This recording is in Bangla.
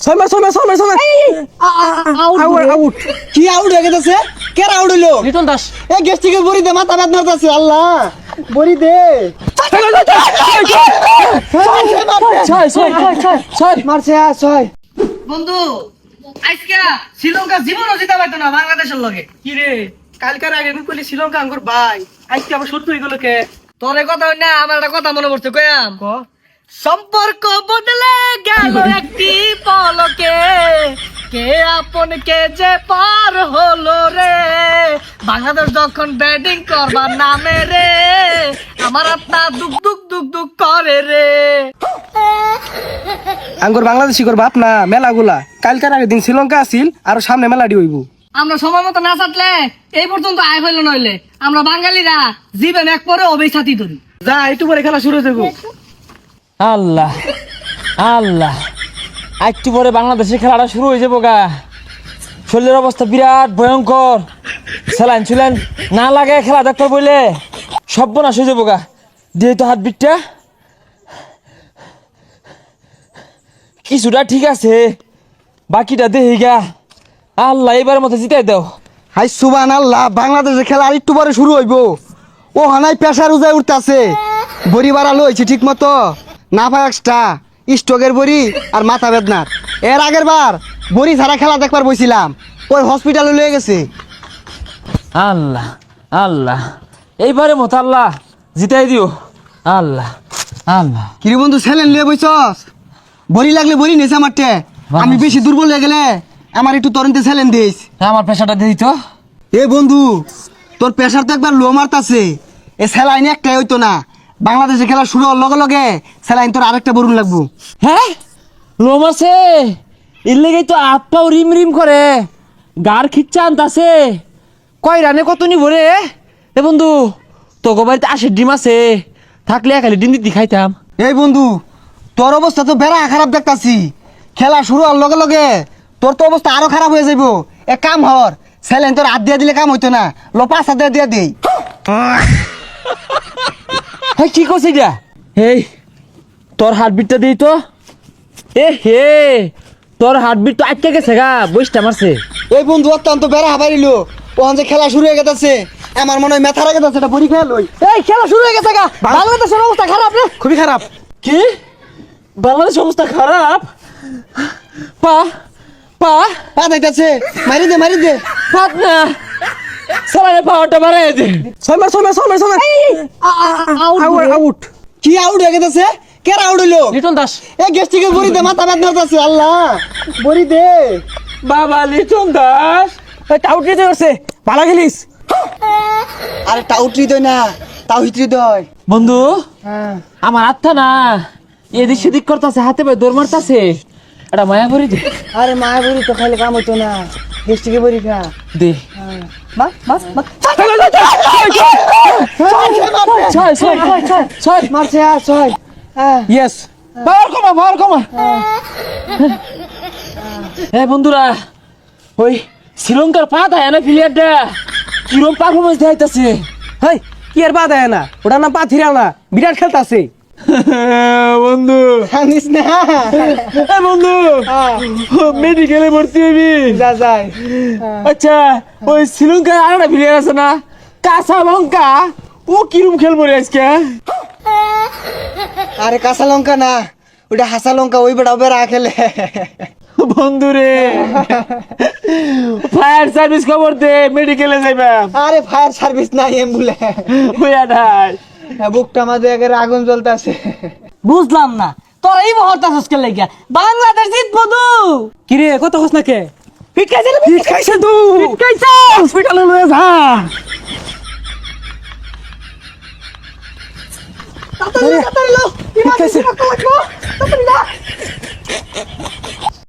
ছয় মার ছয় মার ছয় মার ছয় মার আউট আউট কি আউট হয়ে গেছে কেরা আউট হইল লিটন দাস এ গেস্টিকে বড়ি দে মাথা বেদনা আছে আল্লাহ বড়ি দে মারছে ছয় বন্ধু আজকে শ্রীলঙ্কা জীবনও জিতা পাইতো না বাংলাদেশের লগে কি রে কালকার আগে আমি কইলি শ্রীলঙ্কা আঙ্গুর ভাই আজকে আবার সত্য হয়ে গেল কে তোর কথা না আমার একটা কথা মনে পড়ছে কয়াম ক সম্পর্ক বদলে গেল একটি পলকে। কে আপন কে যে পার হলো রে? বাংলাদেশ যখন ব্যাটিং করবার নামে রে আমার আত্মা দুক দুক দুক দুক করে রে। আঙ্গুর বাংলাদেশি কর বাপ না মেলাগুলা। কালকার আগের দিন শ্রীলঙ্কা আসিল আর সামনে মেলাডি হইব। আমরা সময় মতো না চাটলে এই পর্যন্ত আয় হইল নইলে। আমরা বাঙালিরা জীবন এক পরে অবিছাতি ধরি যা একটু পরে খেলা শুরু হয়ে যাব আল্লাহ আল্লাহ। একটু পরে বাংলাদেশের খেলাটা শুরু হয়ে যাব গা। শরীরের অবস্থা বিরাট ভয়ঙ্কর। স্যালাইন চুলাইন না লাগে খেলা বইলে। সর্বনাশ হয়ে যাব গা। দিয়ে তো হাত বিটটা কিছুটা ঠিক আছে, বাকিটা দেহি গা। আল্লাহ এবারের মতো জিতাই দাও। হাই সুবান আল্লাহ বাংলাদেশের খেলা আর একটু পরে শুরু হইব। ও হানাই পেশার উজায় উঠতাছে। বড়ি বাড়া লইছে ঠিক মতো না পায় এক্সট্রা স্টকের বড়ি আর মাথা বেদনার এর আগের বার বড়ি ছাড়া খেলা দেখবার বইছিলাম ওই হসপিটালে লয়ে গেছে। আল্লাহ আল্লাহ এইবারের মতো আল্লাহ জিতাই দিও। আল্লাহ আল্লাহ। কিরে বন্ধু ছেলেন লিয়ে বইছস? বড়ি লাগলে বড়ি নেছে আমারটে। আমি বেশি দুর্বল হয়ে গেলে আমার একটু তরন্তে ছেলেন দিস। আমার পেশাটা দিই তো এ বন্ধু তোর প্রেশার তো একবার লো মারতাছে এ স্যালাইন একটাই হইতো না। বাংলাদেশে খেলা শুরু হওয়ার লগে লগে স্যালাইন তোর আরেকটা বরুণ লাগবো। হ্যাঁ? লোম আছে? এর লেগেই তো হাত পাও রিম রিম করে। গার খিচ্ছা আনতাছে। কয় রানে কত নিব রে? এ বন্ধু তোকে বাড়িতে আশের ডিম আছে। থাকলে খালি ডিম দিতে খাইতাম। এই বন্ধু তোর অবস্থা তো বেড়া খারাপ দেখতাছি। খেলা শুরু হওয়ার লগে লগে তোর তো অবস্থা আরও খারাপ হয়ে যাইব। এক কাম হর স্যালাইন তোর হাত দিয়ে দিলে কাম হইতো না। লো পাঁচ হাত দিয়ে দিয়ে দেই। হ্যাঁ কি করছে এটা এই তোর হার্টবিটটা দিই তো। এ হে তোর হার্টবিট তো আটকে গেছে গা বইসটা মারছে এই বন্ধু অত্যন্ত বেড়া হাবাইলো ওখান যে খেলা শুরু হয়ে গেছে আমার মনে হয় মেথা যাচ্ছে এটা বড়ি খেয়ে লই এই খেলা শুরু হয়ে গেছে গা। বাংলাদেশের অবস্থা খারাপ রে খুবই খারাপ কি? বাংলাদেশ অবস্থা খারাপ পা পা। পা যাইতাছে। মারি দে মারি দে। পাত না। সালানে পাওয়ারটা বাড়াই দে। ছয় মার ছয় মার ছয় মার ছয় মার আউট আউট কি আউট হয়ে গেছে? কেরা আউট হইল? লিটন দাস। এ গেস্টিকে বড়ি দে মাথা বেদনা আছে আল্লাহ। বড়ি দে। বাবা লিটন দাস। আউট নিতে পারছে ভালো খেলিস। আরে টাউটরি দই না। তাও হিটরি দই বন্ধু হ্যাঁ। আমার আত্মা না। এদিক সেদিক করতেছে হাতে পায়ে দৌড় মারতাছে। এটা মায়া ভরি দে। আরে মায়া বড়ি তো খাইলে কাম হইতো না। গেস্টিকে বড়ি খা দে। বাস বাস ছয় ছয় ছয় ছয় মারছে আর ছয় হ্যাঁ ইয়েস পাওয়ার কমা পাওয়ার কমা হ্যাঁ বন্ধুরা ওই শ্রীলঙ্কার পা দেয় না প্লেয়ারটা। কিরম পারফরমেন্স দেখাইতেছে। হেই কি আর পা দেয় না? ওটা না পা থিরা না। বিরাট খেলতাছে। বন্ধু। জানিস না। বন্ধু মেডিকেলে ভর্তি হবি। যা যাই। আচ্ছা ওই শ্রীলঙ্কার আর একটা প্লেয়ার আছে না? কাঁচা লঙ্কা ও কিরম খেলব রে আজকে? আরে কাঁচা লঙ্কা না ওটা হাসা লঙ্কা ওই বেড়া বেড়া খেলে। বন্ধু রে। ফায়ার সার্ভিস খবর দে মেডিকেলে যাইবা। আরে ফায়ার সার্ভিস নাই অ্যাম্বুলেন্স। হইয়া ঢাই বুকটা মাঝে একের আগুন জ্বলতাছে। বুঝলাম না। তোর এই মুহূর্তে হসকে লাগিয়া? বাংলাদেশ জিতবো তো। কি রে কত হস না কে ফিট খাইছে ফিট খাইছে হসপিটালে লয়ে যা। তাড়াতাড়ি তাড়াতাড়ি লো। পিট খাইছে তাড়াতাড়ি না